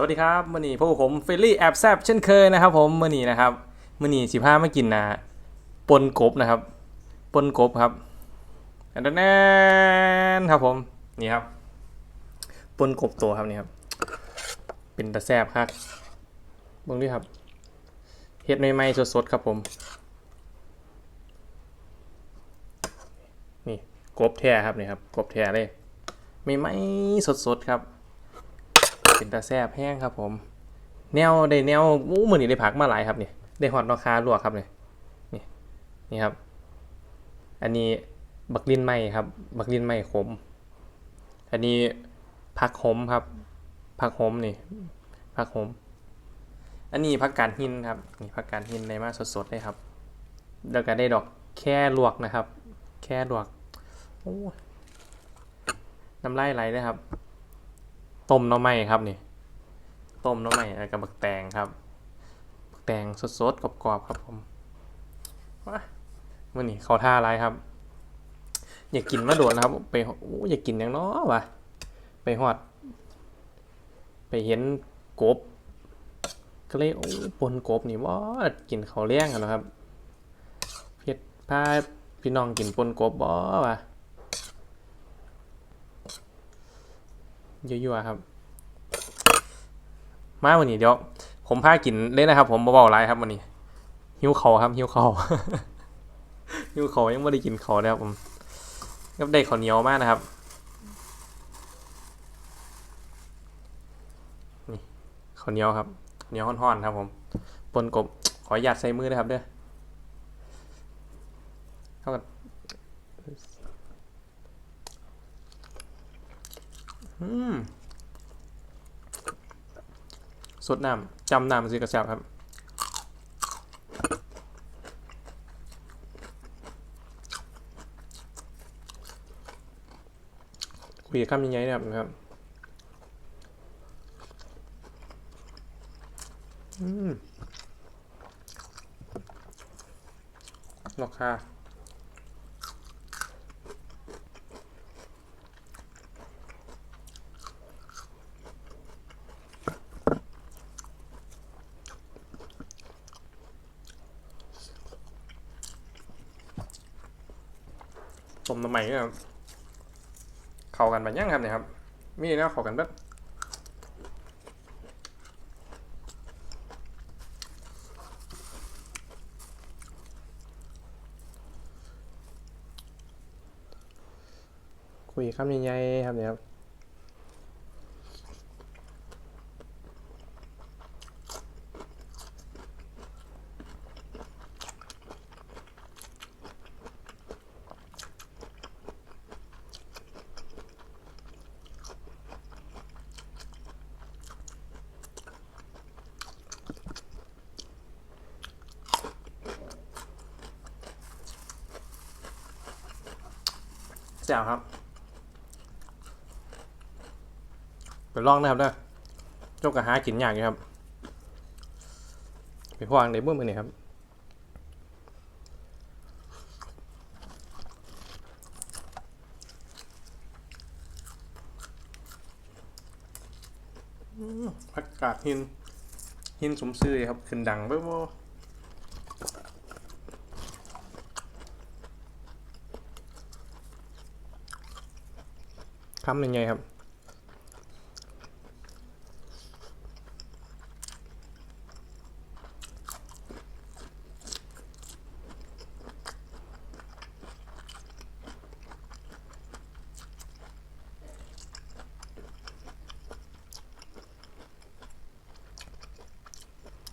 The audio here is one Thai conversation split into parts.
สวัสดีครับมื่อนี้พวกผมเฟลลี่แอบแซบเช่นเคยนะครับ ผมมื่อนี้นะครับมื่อนี้สิพาไมากินนะปนกบนะครับปนกบครับอันนั้นแน่นครับผมนี่ครับปนกบตัวครับนี่ครับเป็นตะแซบครับเบิ่งด้วยครับเฮ็ดใหม่ๆสดๆครับผม นี่กบแท้ครับนี่ครับกบแท้เลยใหม่ๆสดๆครับ เป็นตาแซบแห้งครับผม แนวได้แนวอู้มือนี่ได้ผักมาหลายครับเนี่ยได้หอดนอคาลวกครับเนี่นี่นี่ครับ อันนี้บักลินไหมครับ บักลินไหมขม อันนี้ผักขมครับผักขมนี่ผักขม อันนี้ผักกาดหินครับนี่ผักกาดหินในมาสดๆเลยครับแล้วก็ได้ดอกแค่ลวกนะครับ แค่ลวกโอ้น้ำลายไหลเลยครับ ต้มหน้ำไม้ครับนี่ต้มหน้ำไม้แล้วกับบักแตงครับบักแตงสดๆกรอบๆครับผมว้ามื่อนี้เขาท่าอะไรครับ อยากกินมาโดดนะครับ ไปโอ้อยากกินอย่างน้อวะไปหอด ไปเห็นกบก็เลยโอ้ปนกบนี่ว่ากินเขาวเลี้ยงกันนะครับเพียพาพี่น้องกินปนกบบ่วะ ยั่วๆครับ มาวันนี้เดี๋ยว ผมพากินเลยนะครับ ผมเบาๆไรครับวันนี้ หิวเขาครับหิวเขาหิวเขายังไม่ได้กินเขาเลยครับผมก็ได้ข้าวเหนียวมากนะครับนี่ข้าวเหนียวครับข้าวเหนียวห่อนๆครับ ผมปนกบขออนุญาตใส่มือนะครับเด้อเท่ากันอืม สดน้ำจำน้ำซื้อกระแซบครับคุยกับคำยังไงนะครับนะครับอืมราคา ต้มน้ำใหม่ครับเข้ากันแบบยังครับเนี่ยครับ มีนะเข้ากันแบบคุยคำใหญ่ๆครับเนี่ยครับ แจ่วครับไปลองนะครับเด้อเจ้ากระหากินยากอยู่ครับไปพวางในเบื้องมือนี่ครับผักกาดหินหินสมซื่อครับขึ้นดังเบ้อ คำยังไงครับ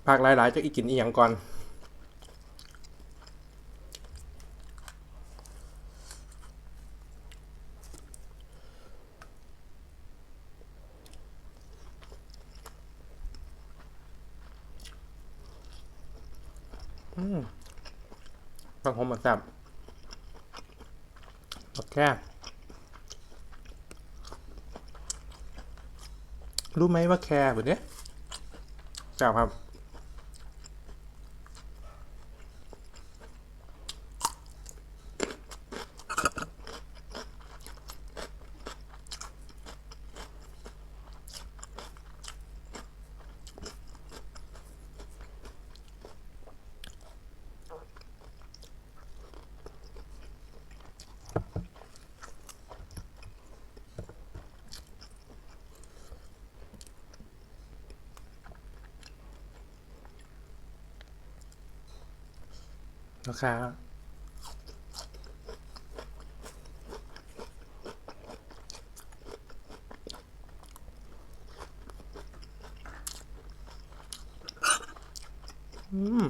ภาคหลายๆจะอีกกินอีหยังก่อน อืมบางผมมาแซ่บบักแค่รู้ไหม ว่าแคร์แบบนี้แซ่บครับ คาอืม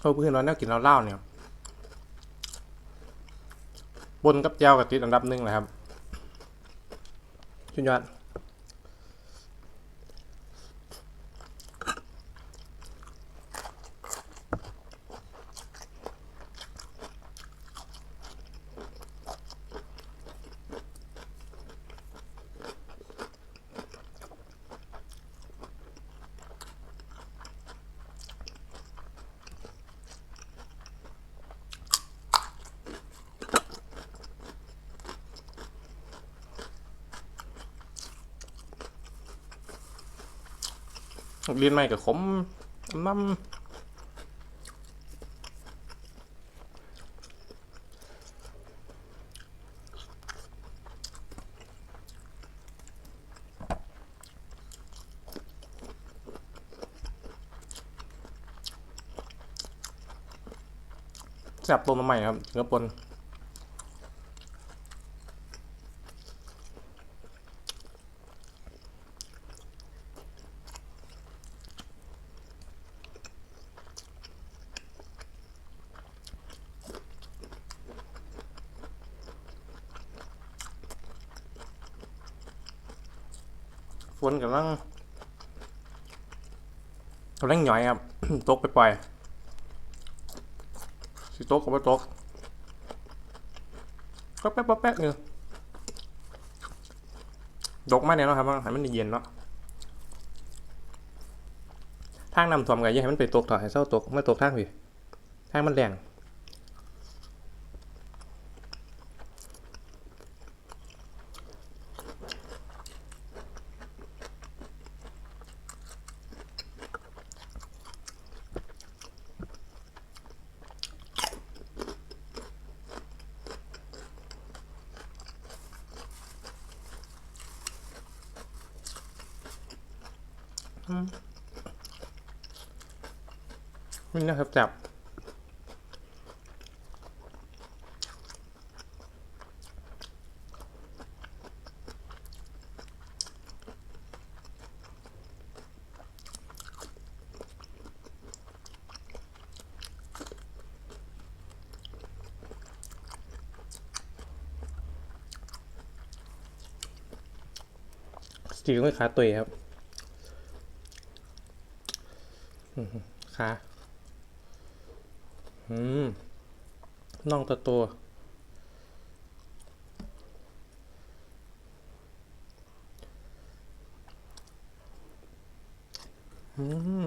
เขาเพื่อนเราแนวกินเราเล่าเนี่ย บนกับเจ้ากับติดอันดับหนึ่งเลยครับชุดยอด เรียนใหม่กับขมน้ำแซ่บต้มน้ำใหม่ครับเนื้อปน ฝนกำลังกำลังหย่อยครับ ตกไปปล่อยสิตกก็ไม่ตกก็แป๊บแป๊บเนี่ยตกมาเนี่ยเนาะครับให้มันเย็นเนาะทางนำถ่วมกันยังให้มันไปตกถอยให้เศร้าตกไม่ตกทางพี่ทางมันแรง นี่นะครับจับสตีลไม่ขาตุยครับ ค่ะ อืมน่องตัวตัวอืม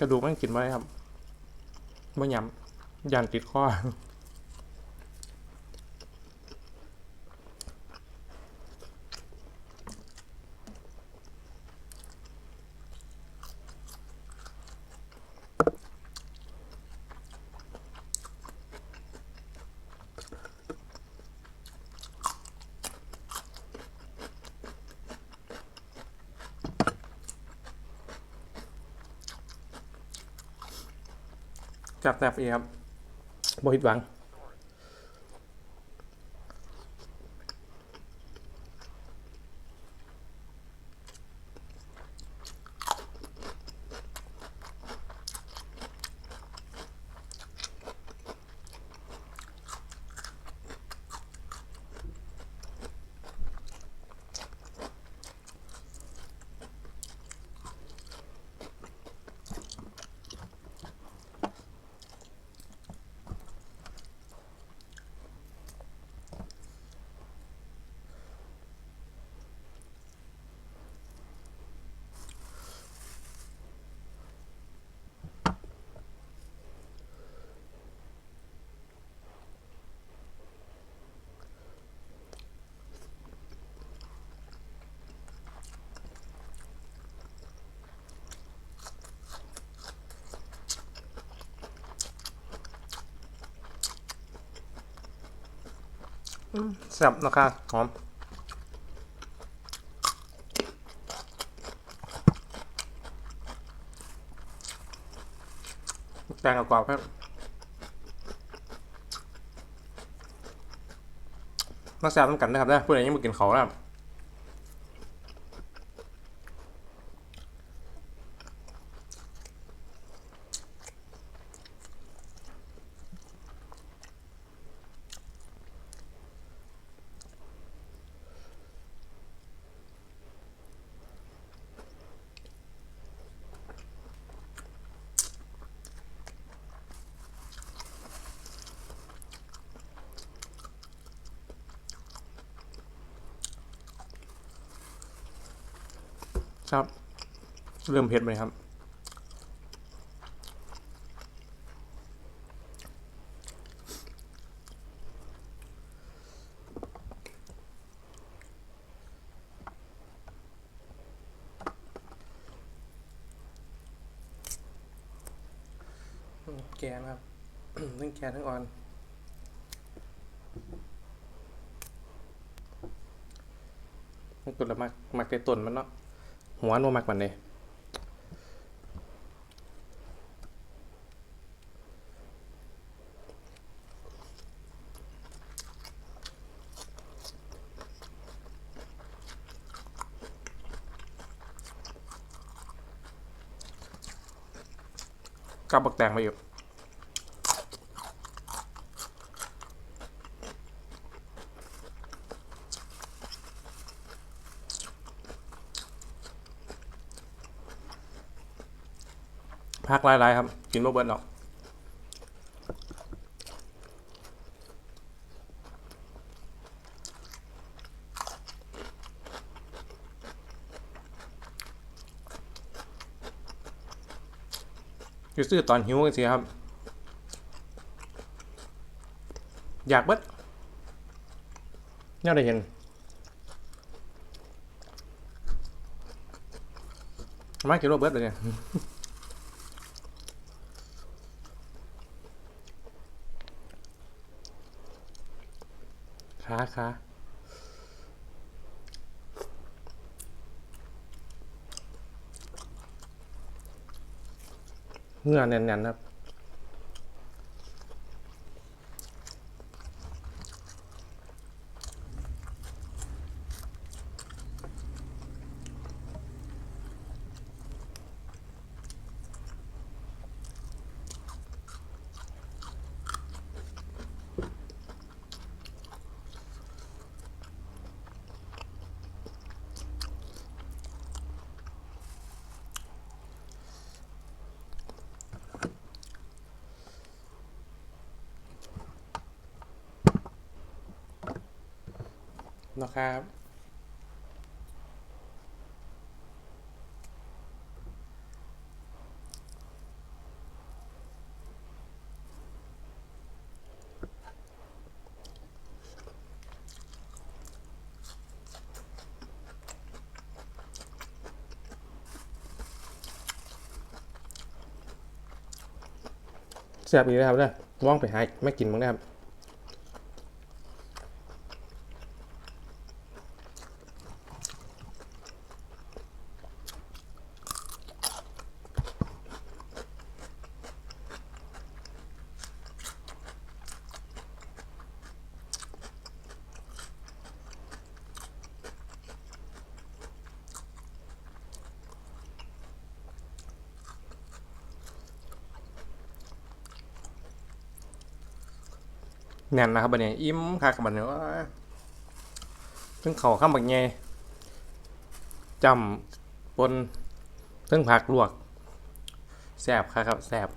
กระดูกมันกินไว้ครับไม่ยำยันติดข้อ จากแตบอีกครับบหิดหวัง แซ่บนะครับหอมแกงกรอบครับมาแซ่บต้องกันนะครับนะเพื่อนยังไม่กินเขานะค ครับ เริ่มเผ็ดไหมครับ แกนะครับทั้งแกทั้งอ่อนมันกุดละมักมักแต่ต้นมันเนาะ หัวโนมักมันเลยกับบักแตงมาอยู่ พักหลายๆครับ กินบ่เบิดหรอกอยู่ซื้อตอนหิวกันสิครับ อยากเบิดเนี่ยได้เห็นมากินบ่เบิดเลยเนี่ย ขาขา เนื้อแน่นๆครับ นะครับแซ่บอีกแล้วครับเนี่ยว่องไปหาไม่กินมั้งนะครับ แน่นนะครับบัดนี้อิ่มคักบัดนี้ว่าเพิ่งเข่าข้ามบักแงจำปนเพิ่งผักลวกแซบครับครับแซบ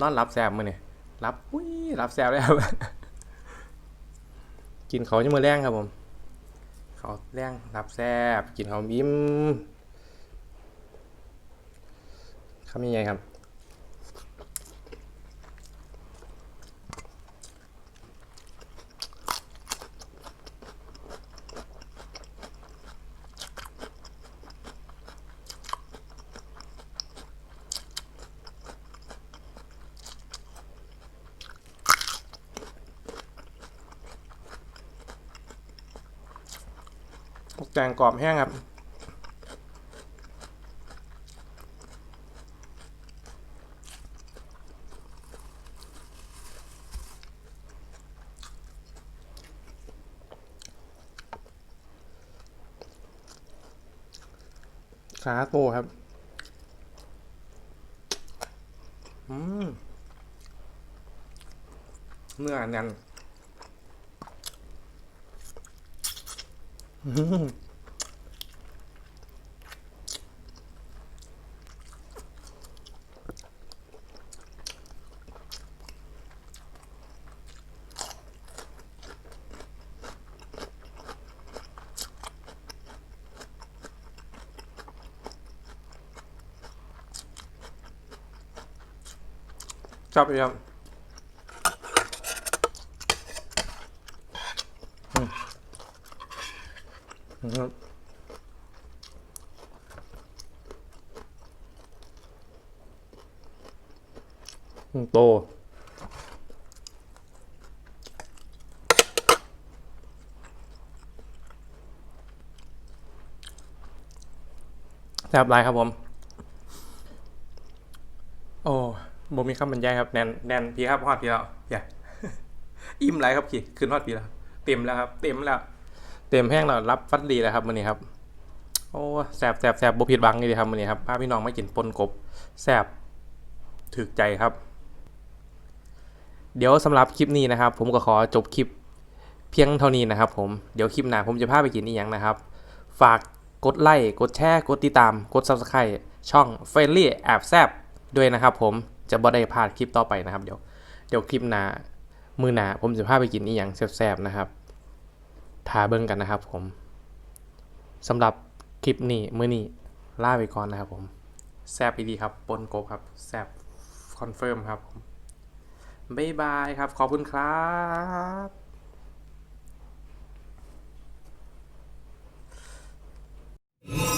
นอนรับแซ่บมือนี่รับอุ้ยรับแซบแล้วกินเขาจะมือแรงครับผมเขาแรงรับแซบกินเขาวอิ่มคำยังไงครับ อ แกงกรอบแห้งครับ ขาโตครับ อืมเนื้อแน่น จับอีกครับอืมอืมอืมโตแซ่บหลายครับผม โอ้ บ่มีคำบรรยายครับแนนแนนพี่ครับฮอดพี่แล้วอย่าอิ่มไรครับพี่ขึ้นฮอดพี่แล้วเต็มแล้วครับ เต็มแล้ว เต็มแห้งแล้วรับฟัดดีแล้วครับมื้อนี้ครับโอ้แสบแสบแสบบ่ผิดหวังเลยครับมื้อนี้ครับพาพี่น้องมากินปนกบแสบถึกใจครับ เดี๋ยวสำหรับคลิปนี้นะครับ ผมก็ขอจบคลิปเพียงเท่านี้นะครับ ผมเดี๋ยวคลิปหน้าผมจะพาไปกินอีกอย่างนะครับ ฝากกดไลค์กดแชร์กดติดตาม กด Subscribe ช่อง f r i e n d l y แอบแซบด้วยนะครับผม จะบ่ได้พลาดคลิปต่อไปนะครับ เดี๋ยวเดี๋ยวคลิปหน้ามือหนาผมจะพาไปกินอีหยังแซ่บๆนะครับทาเบิ้งกันนะครับผมสำหรับคลิปนี้มือนี้ล่าไปก่อนนะครับผมแซ่บดีครับปนโกบครับแซ่บคอนเฟิร์มครับผมบ๊ายบายครับ ขอบคุณครับ